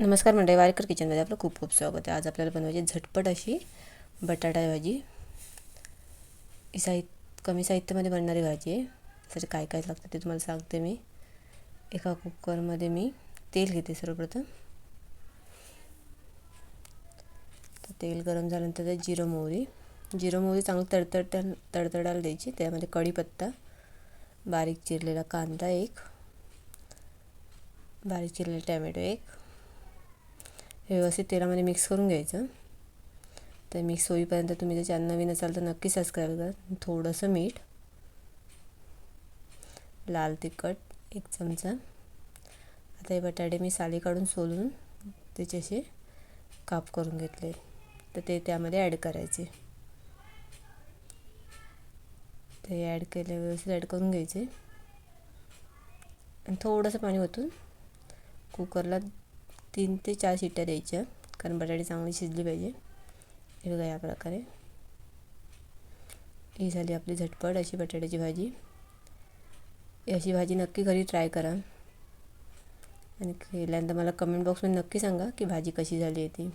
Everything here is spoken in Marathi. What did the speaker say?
नमस्कार मंडळी वारकर किचनमध्ये आपलं खूप खूप स्वागत आहे. आज आपल्याला बनवायची झटपट अशी बटाटा भाजी. ही साहित्य कमी साहित्यामध्ये बनणारी भाजी आहे. त्यासाठी काय काय लागतं ते तुम्हाला सांगते मी. एका कुकरमध्ये मी तेल घेते सर्वप्रथम. तर तेल गरम झाल्यानंतर ते जिरं मोहरी. जिरं मोहरी चांगलं तडतड तडतडायला द्यायची. त्यामध्ये कढीपत्ता बारीक चिरलेला कांदा एक बारीक चिरलेला टॅमॅटो एक व्यवस्थित तेलामध्ये मिक्स करून घ्यायचं. तर मिक्स होईपर्यंत तुम्ही जर चॅनल नवीन असाल तर नक्की सबस्क्राईब करा. थोडंसं मीठ. लाल तिखट एक चमचा. आता हे बटाटे मी साली काढून सोलून त्याचे असे काप करून घेतले. तर ते त्यामध्ये ॲड करायचे. ते ॲड केले व्यवस्थित ॲड करून घ्यायचे. आणि थोडंसं पाणी ओतून कुकरला तीन ते चार शिट्ट्या द्यायच्या. कारण बटाटे चांगली शिजली पाहिजे. हे बघा या प्रकारे. ही झाली आपली झटपट अशी बटाट्याची भाजी. अशी भाजी नक्की घरी ट्राय करा. आणि केल्यानंतर मला कमेंट बॉक्समध्ये नक्की सांगा की भाजी कशी झाली आहे ती.